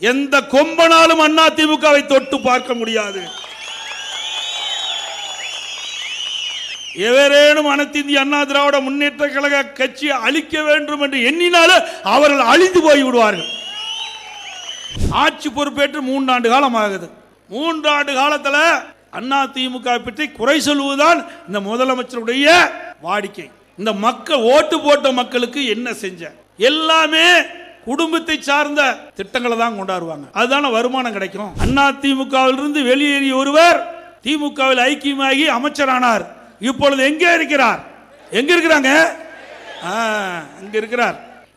எந்த கொம்பனாலும் அண்ணா திமுகவை தொட்டு பார்க்க முடியாது. எவரேனும் அனைத்திந்திய அண்ணா திராவிட முன்னேற்ற கழக கட்சியை அழிக்க வேண்டும் என்று எண்ணினாலும் அவர்கள் அழிந்து போய் விடுவார்கள். ஆட்சி பொறுப்பேற்று மூன்றாண்டு காலம் ஆகுது. மூன்றாண்டு காலத்தில் அண்ணா திமுக பற்றி குறை சொல்வதுதான் இந்த முதலமைச்சருடைய வாடிக்கை. இந்த மக்கள் ஓட்டு போட்ட மக்களுக்கு என்ன செஞ்ச? எல்லாமே குடும்பத்தை சார்ந்த திட்டங்களை தான் கொண்டாடுவாங்க. அதுதான வருமானம் கிடைக்கும். அண்ணா திமுகவிலிருந்து வெளியேறிய ஒருவர் திமுகவில் ஐக்கியமாகி அமைச்சரானார். இப்பொழுது எங்கே இருக்கிறார்? எங்க இருக்கிறாங்க? அங்க இருக்கிறார்.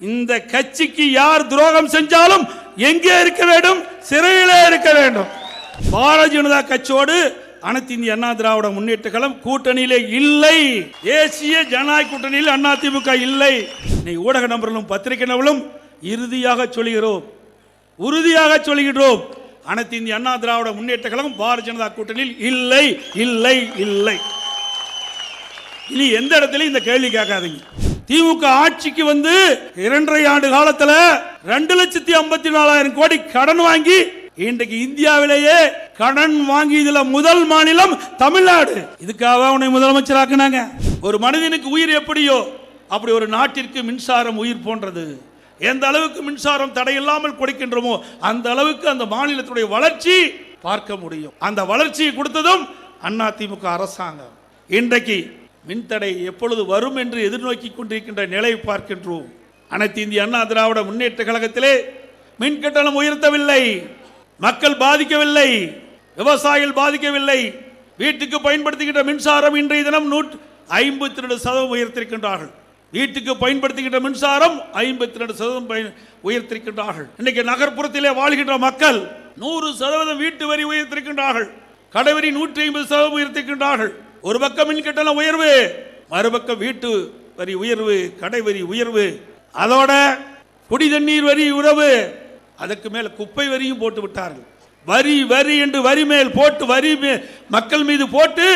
இந்த கட்சிக்கு யார் துரோகம் செஞ்சாலும் எங்கே இருக்க வேண்டும்? சிறையிலே இருக்க வேண்டும். பாரதிய ஜனதா கட்சியோடு அனைத்து இந்திய அண்ணா திராவிட முன்னேற்ற கழகம் கூட்டணியிலே இல்லை. தேசிய ஜனநாயக கூட்டணியில் அண்ணா திமுக இல்லை. நீ ஊடக நபர்களும் பத்திரிகை நபர்களும் இறுதியாக சொல்கிறோம் உறுதியாக சொல்கிறோம் அனைத்து இந்திய அண்ணா திராவிட முன்னேற்ற கழகம் பாரதிய ஜனதா கூட்டணியில் இல்லை இல்லை இல்லை. இனி எந்த இடத்துலயும் இந்த கேள்வி கேட்காதீங்க. திமுக ஆட்சிக்கு வந்து இரண்டரை ஆண்டு காலத்துல ரெண்டு லட்சத்தி ஐம்பத்தி நாலாயிரம் கோடி கடன் வாங்கி இன்றைக்கு இந்தியாவிலேயே கடன் வாங்கியதுல முதல் மாநிலம் தமிழ்நாடு. இதுக்காக உன்னை முதலமைச்சராக்குனாங்க. ஒரு மனிதனுக்கு உயிர் எப்படியோ அப்படி ஒரு நாட்டிற்கு மின்சாரம் உயிர் போன்றது. எந்த அளவுக்கு மின்சாரம் தடையில்லாமல் கொடுக்கின்றோமோ அந்த அளவுக்கு அந்த மாநிலத்துடைய வளர்ச்சி பார்க்க முடியும். அந்த வளர்ச்சியை கொடுத்ததும் அண்ணா திமுக அரசாங்கம். இன்றைக்கு மின்தடை எப்பொழுது வரும் என்று எதிர்நோக்கி கொண்டிருக்கின்ற நிலை பார்க்கின்றோம். அனைத்து இந்திய அண்ணா திராவிட முன்னேற்ற கழகத்திலே மின் கட்டணம் உயர்த்தவில்லை மக்கள் பாதிக்கவில்லை விவசாயிகள் பாதிக்கவில்லை. வீட்டுக்கு பயன்படுத்துகின்ற மின்சாரம் இன்றைய தினம் நூற்று ஐம்பத்தி ரெண்டு சதவீதம் உயர்த்திருக்கின்றார்கள். வீட்டுக்கு பயன்படுத்துகின்ற மின்சாரம் ஐம்பத்தி ரெண்டு சதவீதம் பயன் உயர்த்திருக்கின்றார்கள். இன்னைக்கு நகர்ப்புறத்திலே வாழ்கின்ற மக்கள் நூறு சதவீதம் வீட்டு வரி உயர்த்திருக்கின்றார்கள். கடைவரி நூற்றி ஐம்பது சதவீதம் உயர்த்திருக்கின்றார்கள். ஒரு பக்கம் மின்கட்டண உயர்வு மறுபக்கம் வீட்டு வரி உயர்வு கடை வரி உயர்வு. அதோட குடி தண்ணீர் வரி உறவு அதற்கு மேல குப்பை வரியும் போட்டு விட்டார்கள். வரி வரி என்று வரி மேல் போட்டு வரி மக்கள் மீது போட்டு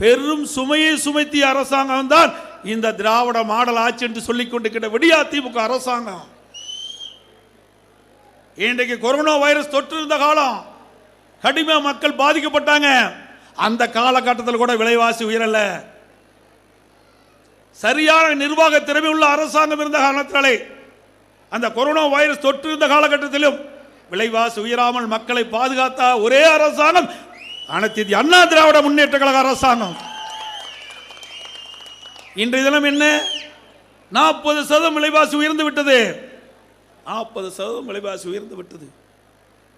பெரும் சுமையை சுமைத்திய அரசாங்கம் தான் இந்த திராவிட மாடல் ஆட்சி என்று சொல்லிக் கொண்டிருக்கிற விடியா திமுக அரசாங்கம். இன்றைக்கு கொரோனா வைரஸ் தொற்று இருந்த காலம். கடுமையா மக்கள் பாதிக்கப்பட்டாங்க. அந்த காலகட்டத்தில் கூட விலைவாசி உயரல. சரியான நிர்வாக திறமை உள்ள அரசாங்கம் இருந்த காரணத்தினாலே அந்த கொரோனா வைரஸ் தொற்று இருந்த காலகட்டத்திலும் விலைவாசி உயராமல் மக்களை பாதுகாத்த ஒரே அரசாங்கம். அனைத்து அண்ணா திராவிட முன்னேற்ற கழக அரசாங்கம். இன்றைய தினம் என்ன? நாற்பது சதவீதம் விலைவாசி உயர்ந்து விட்டது. நாற்பது சதவீதம் விலைவாசி உயர்ந்து விட்டது.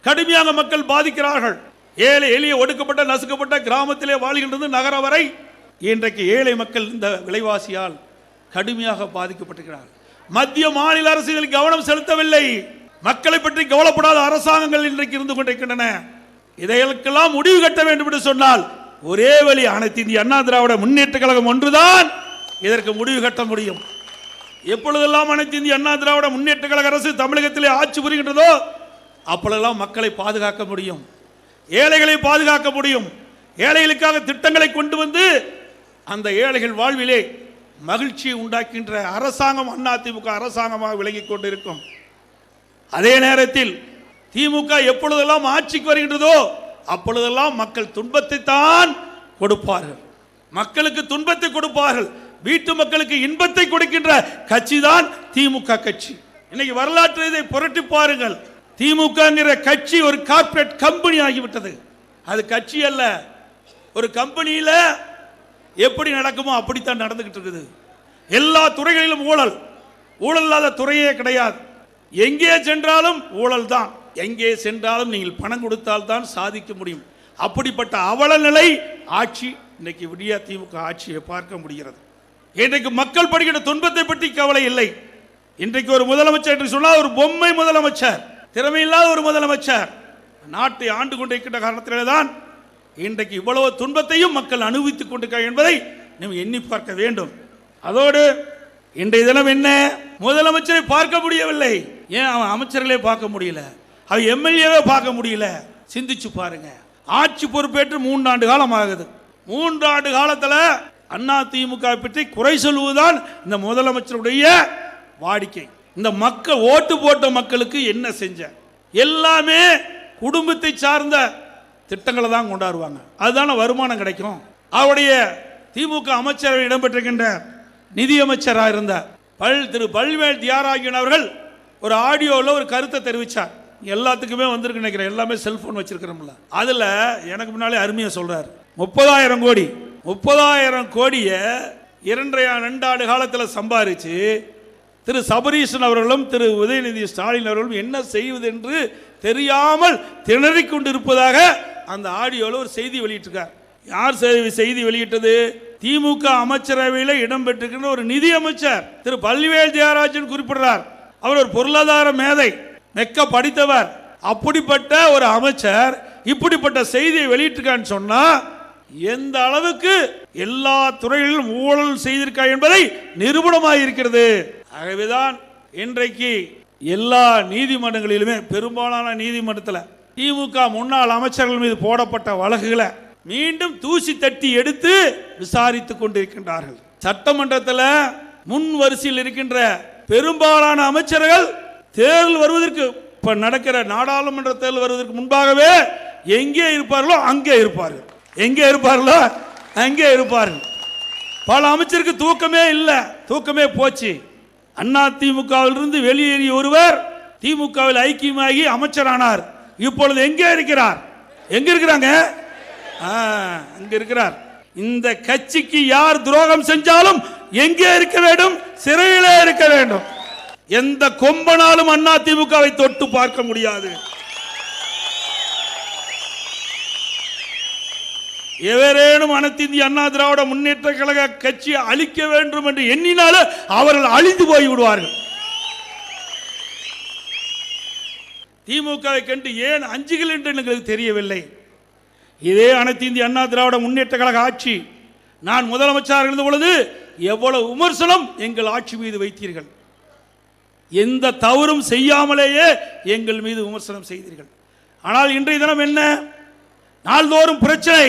கடுமையாக மக்கள் பாதிக்கிறார்கள். ஏழை எளிய ஒடுக்கப்பட்ட நசுக்கப்பட்ட கிராமத்திலே வாழ்கின்றது நகர வரை. இன்றைக்கு ஏழை மக்கள் இந்த விலைவாசியால் கடுமையாக பாதிக்கப்பட்டிருக்கிறார்கள். மத்திய மாநில அரசுகள் கவனம் செலுத்தவில்லை. மக்களை பற்றி கவலைப்படாத அரசாங்கங்கள் இன்றைக்கு இருந்து கொண்டிருக்கின்றன. இதையெல்லாம் முடிவு கட்ட வேண்டும் என்று சொன்னால் ஒரே வழி அனைத்து இந்திய அண்ணா திராவிட முன்னேற்ற கழகம் ஒன்றுதான். இதற்கு முடிவு கட்ட முடியும். எப்பொழுதெல்லாம் அனைத்து இந்திய அண்ணா திராவிட முன்னேற்ற கழக அரசு தமிழகத்திலே ஆட்சி புரிகின்றதோ அப்பொழுதெல்லாம் மக்களை பாதுகாக்க முடியும். ஏழைகளை பாதுகாக்க முடியும். ஏழைகளுக்காக திட்டங்களை கொண்டு வந்து அந்த ஏழைகள் வாழ்விலே மகிழ்ச்சியை உண்டாக்கின்ற அரசாங்கம் அண்ணா திமுக அரசாங்கமாக விளங்கிக் கொண்டிருக்கும். அதே நேரத்தில் திமுக எப்பொழுதெல்லாம் ஆட்சிக்கு வருகின்றதோ அப்பொழுதெல்லாம் மக்கள் துன்பத்தை தான் கொடுப்பார்கள். மக்களுக்கு துன்பத்தை கொடுப்பார்கள். வீட்டு மக்களுக்கு இன்பத்தை கொடுக்கின்ற கட்சி தான் திமுக கட்சி. இன்னைக்கு வரலாற்று இதை புரட்டி பாருங்கள். திமுகங்கிற கட்சி ஒரு கார்பரேட் கம்பெனி ஆகிவிட்டது. அது கட்சி அல்ல. ஒரு கம்பெனியில் எப்படி நடக்குமோ அப்படித்தான் நடந்துகிட்டு இருக்குது. எல்லா துறைகளிலும் ஊழல். ஊழல் இல்லாத துறையே கிடையாது. எங்கே சென்றாலும் ஊழல் தான். எங்கே சென்றாலும் நீங்கள் பணம் கொடுத்தால் தான் சாதிக்க முடியும். அப்படிப்பட்ட அவல நிலை ஆட்சி இன்னைக்கு விடியா திமுக ஆட்சியை பார்க்க முடிகிறது. இன்றைக்கு மக்கள் படுகிற துன்பத்தை பற்றி கவலை இல்லை. இன்றைக்கு ஒரு முதலமைச்சர் என்று சொன்னால் ஒரு பொம்மை முதலமைச்சர் திறமையில்லாத ஒரு முதலமைச்சர். நாட்டை ஆண்டு கொண்டிருக்கின்ற காரணத்திலே தான் இன்றைக்கு இவ்வளவு துன்பத்தையும் மக்கள் அனுபவித்துக் கொண்டிருக்கிறார் என்பதை நாம் எண்ணி பார்க்க வேண்டும். அதோடு இன்றைய தினம் என்ன? முதலமைச்சரை பார்க்க முடியவில்லை. ஏன் அவன் அமைச்சர்களே பார்க்க முடியல? அவன் எம்எல்ஏவே பார்க்க முடியல? சிந்திச்சு பாருங்க. ஆட்சி பொறுப்பேற்று மூன்று ஆண்டு காலம் ஆகுது. மூன்றாண்டு காலத்தில் அண்ணா திமுக பற்றி குறை சொல்வதுதான் இந்த முதலமைச்சருடைய வாடிக்கை. இந்த மக்கள் ஓட்டு போட்ட மக்களுக்கு என்ன செஞ்ச? எல்லாமே குடும்பத்தை சார்ந்த திட்டங்களை தான் கொண்டாடுவாங்க. அதுதானே வருமானம் கிடைக்கும். அவருடைய திமுக அமைச்சரவை இடம்பெற்றிருக்கின்ற நிதியமைச்சராக இருந்த பல் திரு பல்வேல் தியாராகியன் அவர்கள் ஒரு ஆடியோவில் ஒரு கருத்தை தெரிவித்தார் எல்லாத்துக்குமே வந்திருக்கு நினைக்கிறேன். எல்லாமே செல்ஃபோன் வச்சிருக்கிறோம்ல. அதில் எனக்கு முன்னாலே அருமையாக சொல்கிறார் முப்பதாயிரம் கோடி முப்பதாயிரம் கோடியை இரண்டரை ரெண்டு ஆண்டு காலத்தில் சம்பாரித்து திரு சபரீஷன் அவர்களும் திரு உதயநிதி ஸ்டாலின் அவர்களும் என்ன செய்வது என்று தெரியாமல் திணறிக் கொண்டிருப்பதாக அந்த ஆடியோவில் ஒரு செய்தி வெளியிட்டிருக்கார். யார் செய்தி செய்தி வெளியிட்டது? திமுக அமைச்சரவையில் இடம்பெற்றிருக்கின்ற ஒரு நிதி அமைச்சர் திரு பல்வேல் ஜெயராஜன் குறிப்பிடுறார். அவர் ஒரு பொருளாதார மேதை மெக்க படித்தவர். அப்படிப்பட்ட ஒரு அமைச்சர் இப்படிப்பட்ட செய்தியை வெளியிட்டிருக்கான்னு சொன்னால் எந்த அளவுக்கு எல்லா துறைகளிலும் ஊழல் செய்திருக்கா என்பதை நிரூபணமாக இருக்கிறது ஆகவேதான் இன்றைக்கு எல்லா நீதிமன்றங்களிலுமே பெரும்பாலான நீதிமன்றத்தில் திமுக முன்னாள் அமைச்சர்கள் மீது போடப்பட்ட வழக்குகளை மீண்டும் தூசி தட்டி எடுத்து விசாரித்துக் கொண்டிருக்கின்றார்கள். சட்டமன்றத்தில் முன் வரிசையில் இருக்கின்ற பெரும்பாலான அமைச்சர்கள் தேர்தல் வருவதற்கு இப்ப நடக்கிற நாடாளுமன்ற தேர்தல் வருவதற்கு முன்பாகவே எங்கே இருப்பார்களோ அங்கே இருப்பார்கள். எங்கே இருப்பார்களோ அங்கே இருப்பார்கள். பல அமைச்சருக்கு தூக்கமே இல்லை. தூக்கமே போச்சு. அண்ணா திமுகவிலிருந்து வெளியேறிய ஒருவர் திமுகவில் ஐக்கியமாகி அமைச்சரானார். இப்பொழுது எங்கே இருக்கிறார்? எங்க இருக்கிறாங்க? அங்க இருக்கிறார். இந்த கட்சிக்கு யார் துரோகம் செஞ்சாலும் எங்கே இருக்க வேண்டும்? சிறையிலே இருக்க வேண்டும். எந்த கொம்பனாலும் அண்ணா திமுகவை தொட்டு பார்க்க முடியாது. எவரேனும் அனைத்திந்திய அண்ணா திராவிட முன்னேற்ற கழக கட்சி அழிக்க வேண்டும் என்று எண்ணினாலே அவர்கள் அழிந்து போய் விடுவார்கள் திமுகவை கண்டு ஏன் அஞ்சுகள் என்று எங்களுக்கு தெரியவில்லை. இதே அனைத்து இந்திய அண்ணா திராவிட முன்னேற்ற கழக ஆட்சி நான் முதலமைச்சராக இருந்த பொழுது எவ்வளவு விமர்சனம் எங்கள் ஆட்சி மீது வைத்தீர்கள். எந்த தவறும் செய்யாமலேயே எங்கள் மீது விமர்சனம் செய்தீர்கள். ஆனால் இன்றைய தினம் என்ன? நாள்தோறும் பிரச்சனை.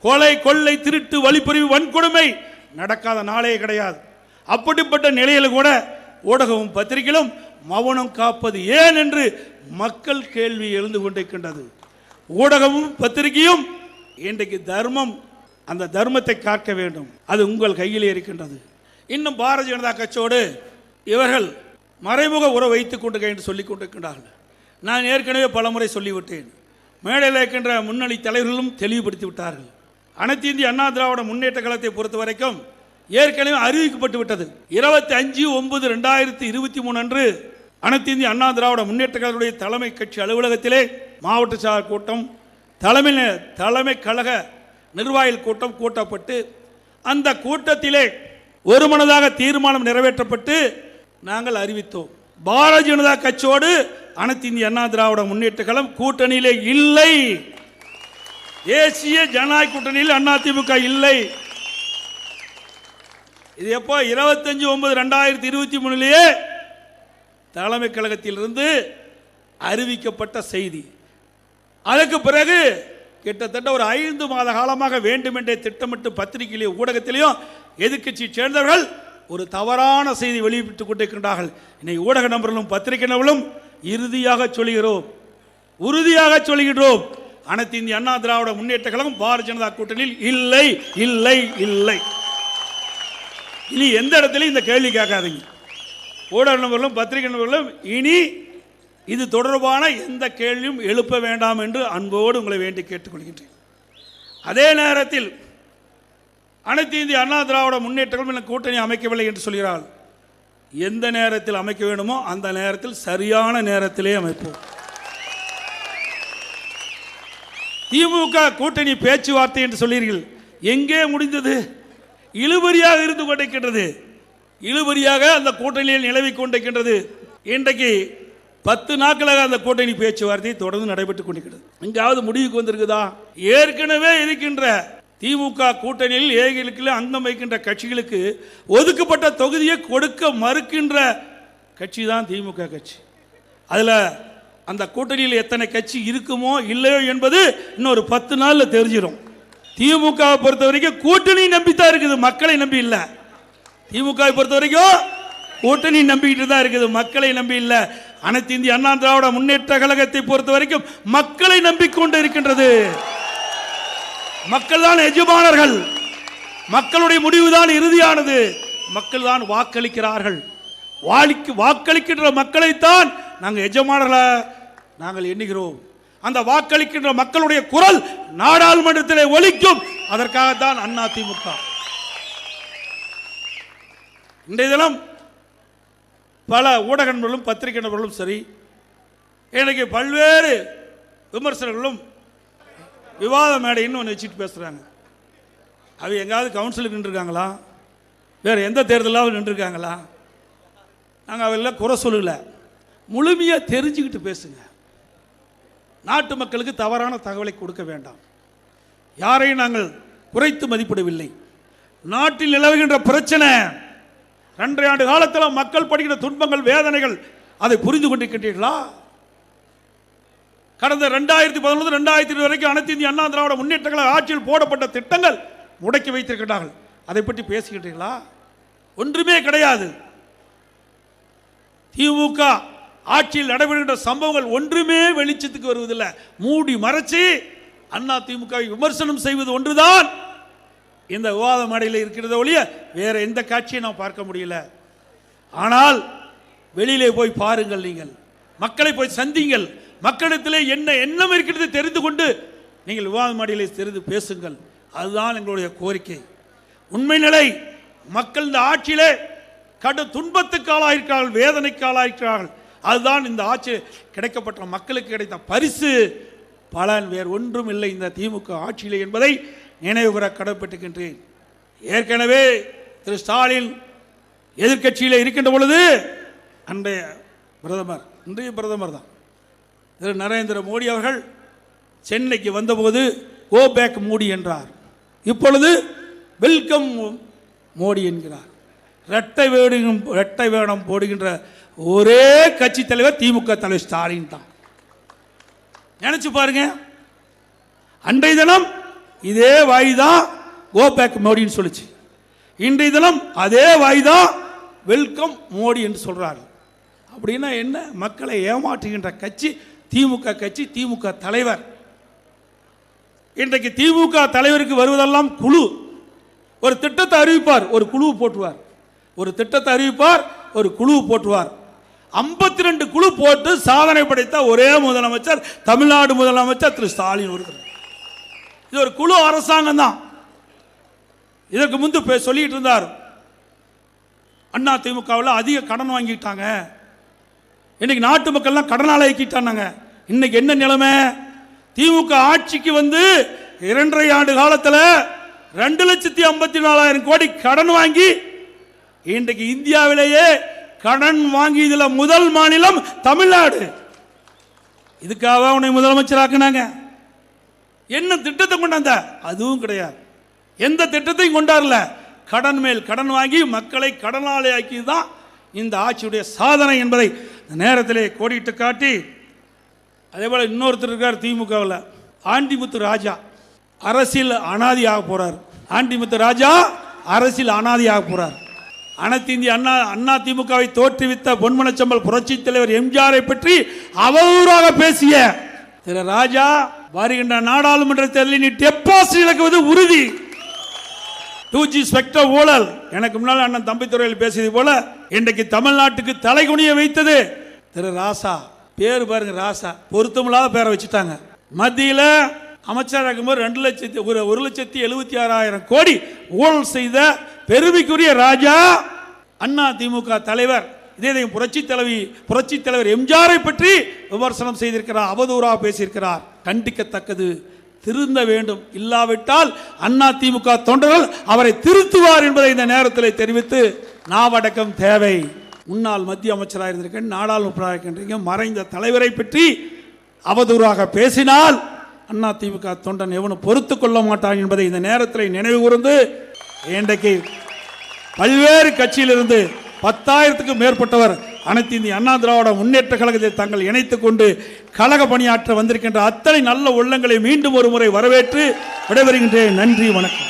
கொலை கொள்ளை திருட்டு வழிப்பறிவு வன்கொடுமை நடக்காத நாளே கிடையாது. அப்படிப்பட்ட நிலையில் கூட ஊடகமும் பத்திரிகையிலும் மௌனம் காப்பது ஏன் என்று மக்கள் கேள்வி எழுந்து கொண்டிருக்கின்றது. ஊடகமும் பத்திரிகையும் இன்றைக்கு தர்மம் அந்த தர்மத்தை காக்க வேண்டும். அது உங்கள் கையில் இருக்கின்றது. இன்னும் பாரதிய ஜனதா கட்சியோடு இவர்கள் மறைமுக உறவு வைத்துக் கொண்டு என்று சொல்லிக் கொண்டிருக்கின்றார்கள். நான் ஏற்கனவே பலமுறை சொல்லிவிட்டேன். மேடையில் இருக்கின்ற முன்னணி தலைவர்களும் தெளிவுபடுத்தி விட்டார்கள். அனைத்து இந்திய அண்ணா திராவிட முன்னேற்ற கழகத்தை பொறுத்த வரைக்கும் ஏற்கனவே அறிவிக்கப்பட்டு விட்டது. இருபத்தி அஞ்சு ஒன்பது ரெண்டாயிரத்தி இருபத்தி மூணு அன்று அனைத்து இந்திய அண்ணா திராவிட முன்னேற்ற கழகத்துடைய தலைமை கட்சி அலுவலகத்திலே மாவட்ட சார் கூட்டம் தலைமை தலைமை கழக நிர்வாகிகள் கூட்டம் கூட்டப்பட்டு அந்த கூட்டத்திலே ஒருமனதாக தீர்மானம் நிறைவேற்றப்பட்டு நாங்கள் அறிவித்தோம். பாரதிய ஜனதா கட்சியோடு அனைத்து இந்திய அண்ணா திராவிட முன்னேற்ற கழகம் கூட்டணியிலே இல்லை. தேசிய ஜனநாயக கூட்டணியில் அதிமுக இல்லை. இது எப்போ? இருபத்தஞ்சு ஒன்பது ரெண்டாயிரத்தி இருபத்தி மூணுலேயே தலைமை கழகத்திலிருந்து அறிவிக்கப்பட்ட செய்தி. அதற்கு பிறகு கிட்டத்தட்ட ஒரு ஐந்து மாத காலமாக வேண்டுமென்றே திட்டமிட்டு பத்திரிகையிலேயும் ஊடகத்திலையும் எதிர்கட்சி சேர்ந்தவர்கள் ஒரு தவறான செய்தி வெளியிட்டுக் கொண்டிருக்கின்றார்கள் இன்னைக்கு ஊடக நபர்களும் பத்திரிகை நபர்களும் இறுதியாக சொல்கிறோம். உறுதியாக சொல்கிறோம். அனைத்து இந்திய அண்ணா திராவிட முன்னேற்ற கழகம் பாரதிய ஜனதா கூட்டணியில் இல்லை இல்லை இல்லை. இனி எந்த இடத்துலையும் இந்த கேள்வி கேட்காதீங்க. ஊடக நபர்களும் பத்திரிகை நபர்களும் இனி இது தொடர்பான எந்த கேள்வியும் எழுப்ப வேண்டாம் என்று அன்போடு உங்களை வேண்டி கேட்டுக்கொள்கின்றேன். அதே நேரத்தில் அனைத்து இந்திய அண்ணா திராவிட முன்னேற்றங்களும் என கூட்டணி அமைக்கவில்லை என்று சொல்கிறாள் எந்த நேரத்தில் அமைக்க வேண்டுமோ அந்த நேரத்தில் சரியான நேரத்திலே அமைப்போம். திமுக கூட்டணி பேச்சுவார்த்தை என்று சொல்லீர்கள் எங்கே முடிந்தது? இழுபறியாக இருந்து கொண்டிருக்கின்றது. இழுபறியாக அந்த கூட்டணியில் நிலவி கொண்டிருக்கின்றது. இன்றைக்கு பத்து நாட்களாக அந்த கூட்டணி பேச்சுவார்த்தை தொடர்ந்து நடைபெற்றுக் கொண்டிருக்கிறது. எங்காவது முடிவுக்கு வந்திருக்குதா? ஏற்கனவே இருக்கின்ற திமுக கூட்டணியில் ஏகளுக்கு அங்கம் வைக்கின்ற கட்சிகளுக்கு ஒதுக்கப்பட்ட தொகுதியை கொடுக்க மறுக்கின்ற கட்சி தான் திமுக கட்சி. அதில் அந்த கூட்டணியில் எத்தனை கட்சி இருக்குமோ இல்லையோ என்பது இன்னொரு பத்து நாளில் தெரிஞ்சிடும் திமுகவை பொறுத்த வரைக்கும் கூட்டணி நம்பித்தான் இருக்குது மக்களை நம்பி இல்லை. திமுகவை பொறுத்த வரைக்கும் கூட்டணி நம்பிக்கிட்டு தான் இருக்குது மக்களை நம்பி இல்லை. அனைத்து இந்திய அண்ணா திராவிட முன்னேற்ற கழகத்தை பொறுத்த வரைக்கும் மக்களை நம்பிக்கொண்டு இருக்கின்றது. மக்கள் தான் எஜமானர்கள். மக்களுடைய முடிவு தான் இறுதியானது. மக்கள் தான் வாக்களிக்கிறார்கள். வாளிக்கு வாக்களிக்கின்ற மக்களைத்தான் நாங்கள் எஜமானர்களை நாங்கள் எண்ணுகிறோம். அந்த வாக்களிக்கின்ற மக்களுடைய குரல் நாடாளுமன்றத்திலே ஒலிக்கும். அதற்காகத்தான் அண்ணா திமுக இன்றைய தினம் பல ஊடக நண்பர்களும் பத்திரிகை நண்பர்களும் சரி எனக்கு பல்வேறு விமர்சனங்களும் விவாத மேடைன்னு ஒன்று வச்சுட்டு பேசுகிறாங்க அவ எங்காவது கவுன்சிலுக்கு நின்றுருக்காங்களா? வேறு எந்த தேர்தலாவது நின்றுருக்காங்களா? நாங்கள் அவெல்லாம் குறை சொல்லலை. முழுமையாக தெரிஞ்சுக்கிட்டு பேசுங்க. நாட்டு மக்களுக்கு தவறான தகவலை கொடுக்க வேண்டாம். யாரையும் நாங்கள் குறைத்து மதிப்பிடவில்லை. நாட்டில் நிலவுகின்ற பிரச்சனை ரெண்டரை ஆண்டு காலத்தில் மக்கள் படுகிற துன்பங்கள் வேதனைகள் அதை புரிந்து கொண்டிருக்கின்றீர்களா? கடந்த ரெண்டாயிரத்தி பதினொன்று ரெண்டாயிரத்தி இருபது வரைக்கும் அனைத்து இந்திய அண்ணா திராவிட முன்னேற்ற ஆட்சியில் போடப்பட்ட திட்டங்கள் முடக்கி வைத்திருக்கிறார்கள் அதை பற்றி பேசுகின்றீர்களா? ஒன்றுமே கிடையாது. திமுக ஆட்சியில் நடைபெறுகின்ற சம்பவங்கள் ஒன்றுமே வெளிச்சத்துக்கு வருவதில்லை. மூடி மறைச்சு அண்ணா திமுக விமர்சனம் செய்வது ஒன்றுதான். இந்த விவாத மேடையில் இருக்கிறத ஒழிய வேற எந்த காட்சியை நாம் பார்க்க முடியல. ஆனால் வெளியிலே போய் பாருங்கள் நீங்கள். மக்களை போய் சந்திங்கள். மக்களிடத்திலே என்ன எண்ணம் இருக்கிறது தெரிந்து கொண்டு நீங்கள் விவாத மேடையிலே தெரிந்து பேசுங்கள். அதுதான் எங்களுடைய கோரிக்கை. உண்மை நிலை மக்கள் இந்த ஆட்சியிலே கடு துன்பத்துக்கு ஆளாயிருக்கிறார்கள் வேதனைக்கு ஆளாயிருக்கிறார்கள். அதுதான் இந்த ஆட்சி கிடைக்கப்பட்ட மக்களுக்கு கிடைத்த பரிசு. பலன் வேறு ஒன்றும் இல்லை இந்த திமுக ஆட்சியில் என்பதை நினைவு கூற ஏற்கனவே திரு ஸ்டாலின் எதிர்க்கட்சியில் இருக்கின்ற பொழுது அன்றைய பிரதமர் இன்றைய பிரதமர் தான். திரு நரேந்திர மோடி அவர்கள் சென்னைக்கு வந்தபோது கோ பேக் மோடி என்றார். இப்பொழுது வெல்கம் மோடி என்கிறார். இரட்டை வேடும் இரட்டை வேடம் போடுகின்ற ஒரே கட்சி தலைவர் திமுக தலைவர் ஸ்டாலின் தான். நினைச்சு பாருங்க. அன்றைய தினம் இதே வாய் தான் கோ பேக் மோடின்னு சொல்லுச்சு. இன்றைய தினம் அதே வாய் தான் வெல்கம் மோடி என்று சொல்றாரு. அப்படின்னா என்ன? மக்களை ஏமாற்றுகின்ற கட்சி திமுக கட்சி திமுக தலைவர். இன்றைக்கு திமுக தலைவருக்கு வருவதெல்லாம் குழு. ஒரு திட்டத்தை அறிவிப்பார் ஒரு குழு போட்டுவார் ஒரு திட்டத்தை அறிவிப்பார் ஒரு குழு போட்டுவார் ஐம்பத்தி ரெண்டு குழு போட்டு சாதனை படைத்த ஒரே முதலமைச்சர் தமிழ்நாடு முதலமைச்சர் திரு ஸ்டாலின் ஒருத்தர் இது ஒரு குழு அரசாங்கம் தான். இதற்கு முன்பு பே- சொல்லிட்டு இருந்தார். அண்ணா திமுகவில் அதிக கடன் வாங்கிட்டாங்க. இன்னைக்கு நாட்டு மக்கள்லாம் கடனால் ஆக்கிட்டாங்க இன்னைக்கு என்ன நிலைமை? திமுக ஆட்சிக்கு வந்து இரண்டரை ஆண்டு காலத்தில் ரெண்டு லட்சத்தி ஐம்பத்தி நாலாயிரம் கோடி கடன் வாங்கி இன்றைக்கு இந்தியாவிலேயே கடன் வாங்கியதில் முதல் மாநிலம் தமிழ்நாடு. இதுக்காக உன்னை முதலமைச்சராக்குனாங்க. என்ன திட்டத்தை கொண்டாந்த அதுவும் கிடையாது. எந்த திட்டத்தையும் கொண்டாடல. கடன் மேல் கடன் வாங்கி மக்களை கடனாளி ஆக்கி தான் இந்த ஆட்சியுடைய சாதனை என்பதை இந்த நேரத்திலே கோடிட்டு காட்டி அதே போல் இன்னொருத்தர் இருக்கார் திமுகவில் ஆண்டிமுத்து ராஜா. அரசியல் அனாதியாக போறார். ஆண்டிமுத்து ராஜா அரசியல் அனாதியாக போறார். அனைத்து இந்திய அண்ணா அண்ணா திமுகவை தோற்றுவித்த பொன்மனச்சம்பல் புரட்சி தலைவர் எம்ஜிஆரை பற்றி அவதூறாக பேசிய திரு ராஜா வருகின்ற நாடாளுமன்ற தேர்தலில் நீ டெபாசிட் இழக்குவது உறுதி. டூ ஜி ஸ்பெக்டர் ஊழல். எனக்கு முன்னால் அண்ணன் தம்பித்துறையில் பேசியது போல இன்றைக்கு தமிழ்நாட்டுக்கு தலைகுனிய வைத்தது திரு ராசா. பேர் பாருங்க ராசா. பொருத்தமில்லாத பேரை வச்சுட்டாங்க. மத்தியில் அமைச்சராக இருக்கும்போது ரெண்டு லட்சத்தி ஒரு ஒரு லட்சத்தி எழுபத்தி ஆறாயிரம் கோடி ஊழல் செய்த பெருமைக்குரிய ராஜா அண்ணா திமுக தலைவர் இதே புரட்சி தலைவி புரட்சி தலைவர் எம்ஜிஆரை பற்றி விமர்சனம் செய்திருக்கிறார் அவதூறாக பேசியிருக்கிறார். கண்டிக்கத்தக்கது திருந்த வேண்டும். இல்லாவிட்டால் அண்ணா திமுக தொண்டர்கள் அவரை திருத்துவார் என்பதை இந்த நேரத்தில் தெரிவித்து நாவடக்கம் தேவை. முன்னாள் மத்திய அமைச்சராக இருந்திருக்கேன் நாடாளுமன்ற இருக்கின்றீங்க மறைந்த தலைவரை பற்றி அவதூறாக பேசினால் அண்ணா திமுக தொண்டன் எவனும் பொறுத்து கொள்ள மாட்டான் என்பதை இந்த நேரத்தில் நினைவு கூர்ந்து இன்றைக்கு பல்வேறு கட்சியிலிருந்து பத்தாயிரத்துக்கும் மேற்பட்டவர் அனைத்து இந்திய அண்ணா திராவிட முன்னேற்ற கழகத்தை தங்கள் இணைத்துக் கொண்டு கழக பணியாற்ற வந்திருக்கின்ற அத்தனை நல்ல உள்ளங்களை மீண்டும் ஒரு முறை வரவேற்று விடைபெறுகின்றேன். நன்றி வணக்கம்.